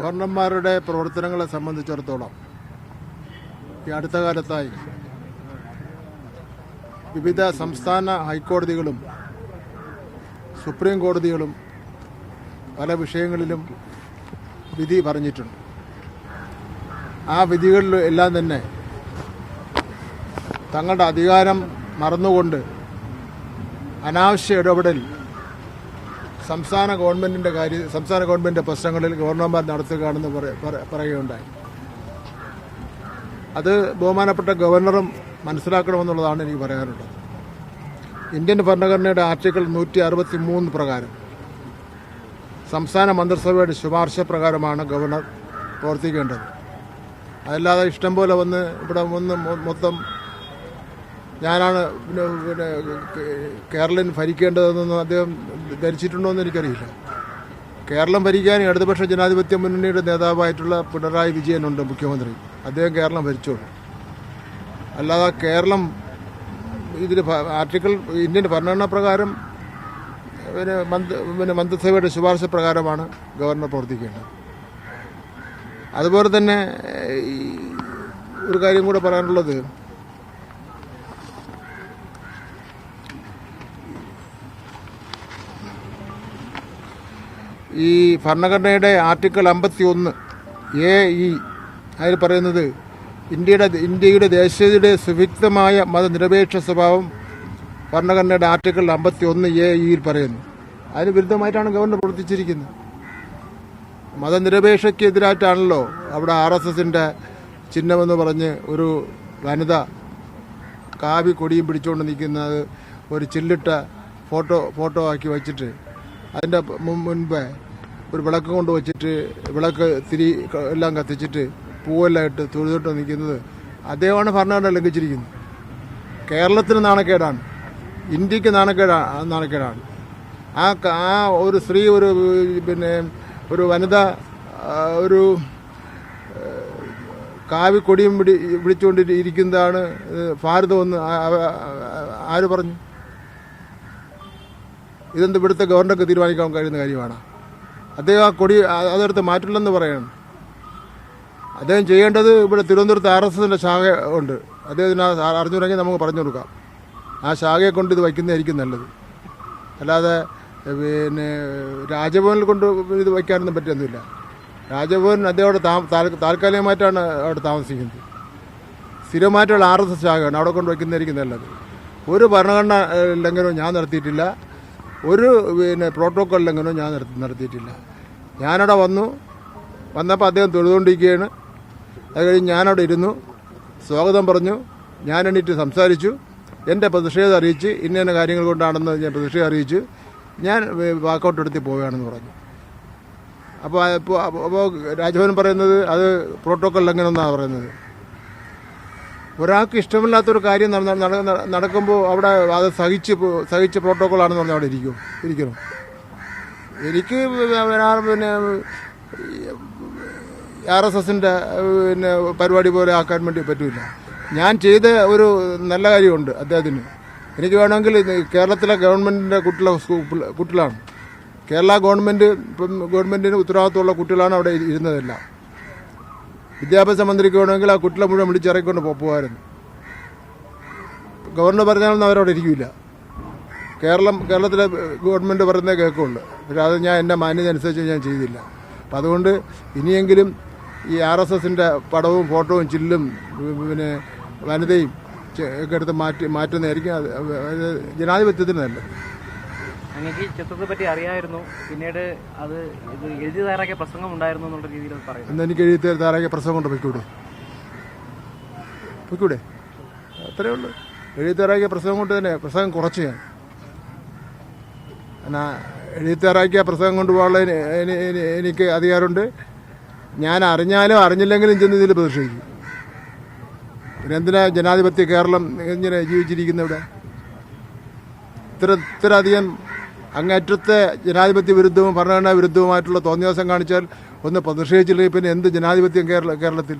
ഗവർണർമാരുടെ പ്രവർത്തനങ്ങളെ സംബന്ധിച്ചിടത്തോളം ഈ അടുത്ത കാലത്തായി വിവിധ സംസ്ഥാന ഹൈക്കോടതികളും സുപ്രീം കോടതികളും പല വിഷയങ്ങളിലും വിധി പറഞ്ഞിട്ടുണ്ട്. ആ വിധികളിൽ എല്ലാം തന്നെ തങ്ങളുടെ അധികാരം മറന്നുകൊണ്ട് അനാവശ്യ ഇടപെടൽ സംസ്ഥാന ഗവൺമെന്റിന്റെ കാര്യം സംസ്ഥാന ഗവൺമെന്റിന്റെ പ്രശ്നങ്ങളിൽ ഗവർണർമാർ നടത്തുകയാണെന്ന് പറ- പറ- പറയുകയുണ്ടായി. അത് ബഹുമാനപ്പെട്ട ഗവർണറും മനസ്സിലാക്കണമെന്നുള്ളതാണ് എനിക്ക് പറയാനുള്ളത്. ഇന്ത്യൻ ഭരണഘടനയുടെ ആർട്ടിക്കിൾ നൂറ്റി അറുപത്തി മൂന്ന് പ്രകാരം സംസ്ഥാന മന്ത്രിസഭയുടെ ശുപാർശ പ്രകാരമാണ് ഗവർണർ പ്രവർത്തിക്കേണ്ടത്. അതല്ലാതെ ഇഷ്ടംപോലെ വന്ന് ഇവിടെ വന്ന് മൊത്തം ഞാനാണ് പിന്നെ കേരളം ഭരിക്കേണ്ടതെന്നൊന്നും അദ്ദേഹം ധരിച്ചിട്ടുണ്ടോ എന്ന് എനിക്കറിയില്ല. കേരളം ഭരിക്കാൻ ഇടതുപക്ഷ ജനാധിപത്യ മുന്നണിയുടെ നേതാവായിട്ടുള്ള പിണറായി വിജയനുണ്ട് മുഖ്യമന്ത്രി. അദ്ദേഹം കേരളം ഭരിച്ചോളൂ. അല്ലാതെ കേരളം ഇതിൽ ആർട്ടിക്കിൾ ഇന്ത്യൻ ഭരണഘടന പ്രകാരം പിന്നെ മന്ത്രി പിന്നെ മന്ത്രിസഭയുടെ ശുപാർശ പ്രകാരമാണ് ഗവർണർ പ്രവർത്തിക്കേണ്ടത്. അതുപോലെ തന്നെ ഒരു കാര്യം കൂടെ പറയാനുള്ളത് ഈ ഭരണഘടനയുടെ ആർട്ടിക്കിൾ അമ്പത്തി ഒന്ന് എ ഇ അതിൽ പറയുന്നത് ഇന്ത്യയുടെ ഇന്ത്യയുടെ ദേശീയതയുടെ സുവിക്തമായ മതനിരപേക്ഷ സ്വഭാവം ഭരണഘടനയുടെ ആർട്ടിക്കിൾ അമ്പത്തി ഒന്ന് എ ഇയിൽ പറയുന്നു. അതിന് വിരുദ്ധമായിട്ടാണ് ഗവൺമെന്റ് പ്രവർത്തിച്ചിരിക്കുന്നത്. മതനിരപേക്ഷയ്ക്കെതിരായിട്ടാണല്ലോ അവിടെ ആർ എസ് എസിന്റെ ചിഹ്നമെന്ന് പറഞ്ഞ് ഒരു വനിത കാവി കൊടിയും പിടിച്ചുകൊണ്ട് നിൽക്കുന്നത് ഒരു ചില്ലിട്ട ഫോട്ടോ ഫോട്ടോ ആക്കി വെച്ചിട്ട് അതിന്റെ മുൻപേ ഒരു വിളക്ക് കൊണ്ട് വച്ചിട്ട് വിളക്ക് തിരി എല്ലാം കത്തിച്ചിട്ട് പൂവെല്ലാം ഇട്ട് തൊഴുതിട്ട് നിൽക്കുന്നത് അദ്ദേഹമാണ് ഭരണഘടന ലംഘിച്ചിരിക്കുന്നത്. കേരളത്തിന് നാണക്കേടാണ്. ഇന്ത്യയ്ക്ക് നാണക്കേടാണ് നാണക്കേടാണ്. ആ ആ ഒരു സ്ത്രീ ഒരു പിന്നെ ഒരു വനിത ഒരു കാവി കൊടിയും പിടി പിടിച്ചുകൊണ്ടിരിക്കുന്നതാണ് ഭാരതമെന്ന് ആര് പറഞ്ഞു? ഇതെന്ത് ഇവിടുത്തെ ഗവർണർക്ക് തീരുമാനിക്കാൻ കഴിയുന്ന കാര്യമാണ്. അദ്ദേഹം ആ കൊടി അതെടുത്ത് മാറ്റില്ലെന്ന് പറയണം. അദ്ദേഹം ചെയ്യേണ്ടത് ഇവിടെ തിരുവനന്തപുരത്ത് ആർ എസ് എസിന്റെ ശാഖ ഉണ്ട്. അദ്ദേഹത്തിന് അറിഞ്ഞുണ്ടെങ്കിൽ നമുക്ക് പറഞ്ഞു കൊടുക്കാം. ആ ശാഖയെ കൊണ്ട് ഇത് വയ്ക്കുന്നതായിരിക്കും നല്ലത്. അല്ലാതെ പിന്നെ രാജഭവനിൽ കൊണ്ട് ഇത് വയ്ക്കാനൊന്നും പറ്റുന്നില്ല. രാജഭവൻ അദ്ദേഹം അവിടെ താൽക്കാലികമായിട്ടാണ് അവിടെ താമസിക്കുന്നത്. സ്ഥിരമായിട്ടുള്ള ആർ എസ് എസ് ശാഖയാണ് അവിടെ കൊണ്ട് വയ്ക്കുന്നതായിരിക്കും നല്ലത്. ഒരു ഭരണഘടന ലംഘനവും ഞാൻ നടത്തിയിട്ടില്ല. ഒരു പിന്നെ പ്രോട്ടോക്കോൾ ലംഘനവും ഞാൻ നടത്തി- നടത്തിയിട്ടില്ല ഞാനവിടെ വന്നു. വന്നപ്പോൾ അദ്ദേഹം തൊഴുതുകൊണ്ടിരിക്കുകയാണ്. അത് കഴിഞ്ഞ് ഞാനവിടെ ഇരുന്നു. സ്വാഗതം പറഞ്ഞു. ഞാൻ എണീറ്റ് സംസാരിച്ചു. എന്റെ പ്രതിഷേധം അറിയിച്ച് ഇന്ന ഇന്ന കാര്യങ്ങൾ കൊണ്ടാണെന്ന് ഞാൻ പ്രതിഷേധം അറിയിച്ചു ഞാൻ വാക്കൗട്ട് എടുത്ത് പോവുകയാണെന്ന് പറഞ്ഞു. അപ്പോൾ അപ്പോൾ രാജഭവൻ പറയുന്നത് അത് പ്രോട്ടോക്കോൾ ലംഘനം എന്നാണ് പറയുന്നത്? ഒരാൾക്ക് ഇഷ്ടമില്ലാത്തൊരു കാര്യം നട- നടക്കുമ്പോൾ അവിടെ അത് സഹിച്ച് സഹിച്ച് പ്രോട്ടോക്കോളാണെന്ന് പറഞ്ഞാൽ അവിടെ ഇരിക്കും. ഇരിക്കണം. എനിക്ക് പിന്നെ ആർ എസ് എസിന്റെ പിന്നെ പരിപാടി പോലെ ആക്കാൻ വേണ്ടി പറ്റില്ല ഞാൻ ചെയ്ത ഒരു നല്ല കാര്യമുണ്ട് അദ്ദേഹത്തിന്. എനിക്ക് വേണമെങ്കിൽ കേരളത്തിലെ ഗവൺമെന്റിന്റെ കുട്ടികളെ കുട്ടികളാണ്. കേരള ഗവൺമെന്റ് ഗവൺമെന്റിന് ഉത്തരവാദിത്തമുള്ള കുട്ടികളാണ് അവിടെ ഇരുന്നതെല്ലാം. വിദ്യാഭ്യാസ മന്ത്രിക്ക് വേണമെങ്കിൽ ആ കുട്ടികളെ മുഴുവൻ വിളിച്ചിറക്കിക്കൊണ്ട് പോകുമായിരുന്നു ഗവർണർ പറഞ്ഞാലൊന്നും അവരവിടെ ഇരിക്കില്ല കേരളം കേരളത്തിലെ ഗവൺമെന്റ് പറയുന്നേ കേൾക്കുള്ളൂ. പക്ഷെ അത് ഞാൻ എന്റെ മാന്യത അനുസരിച്ച് ഞാൻ ചെയ്തില്ല. അപ്പം അതുകൊണ്ട് ഇനിയെങ്കിലും ഈ ആർ എസ് എസിന്റെ പടവും ഫോട്ടോവും ചില്ലും പിന്നെ വനിതയും ഒക്കെ എടുത്ത് മാറ്റി മാറ്റുന്നതായിരിക്കും അത് ജനാധിപത്യത്തിന് നല്ലത്. അങ്ങേക്ക് ചിത്രത്തെ പറ്റി അറിയായിരുന്നു. പിന്നീട് അത് ഇത് എഴുതി തയ്യാറാക്കിയ പ്രസംഗം ഉണ്ടായിരുന്നു എന്നുള്ള രീതിയിൽ അത് പറയുന്നു. എന്ന് എനിക്ക് എഴുതി തയ്യാറാക്കിയ പ്രസംഗം ഉണ്ട്? പൊയ്ക്കൂടെ? പൊയ്ക്കൂടെ? അത്രേ ഉള്ളൂ. എഴുതി തയ്യാറാക്കിയ പ്രസംഗം കൊണ്ട് തന്നെ പ്രസംഗം കുറച്ച് ഞാൻ. എന്നാ എഴുതി തയ്യാറാക്കിയ പ്രസംഗം കൊണ്ട് പോകാനുള്ള എനി- എനി- എനി- എനിക്ക് അധികാരമുണ്ട്. ഞാൻ അറിഞ്ഞാലും അറിഞ്ഞില്ലെങ്കിലും ചെന്ന് ഇതിൽ പ്രതിഷേധിക്കും. പിന്നെ എന്തിനാ ജനാധിപത്യ കേരളം ഇങ്ങനെ ജീവിച്ചിരിക്കുന്ന ഇവിടെ? ഇത്ര ഇത്ര അധികം അങ്ങേറ്റത്തെ ജനാധിപത്യ വിരുദ്ധവും ഭരണഘടനാ വിരുദ്ധവുമായിട്ടുള്ള തോന്നിയാസം കാണിച്ചാൽ ഒന്ന് പ്രതിഷേധിച്ചില്ലെങ്കിൽ പിന്നെ എന്ത് ജനാധിപത്യം കേരള കേരളത്തിൽ?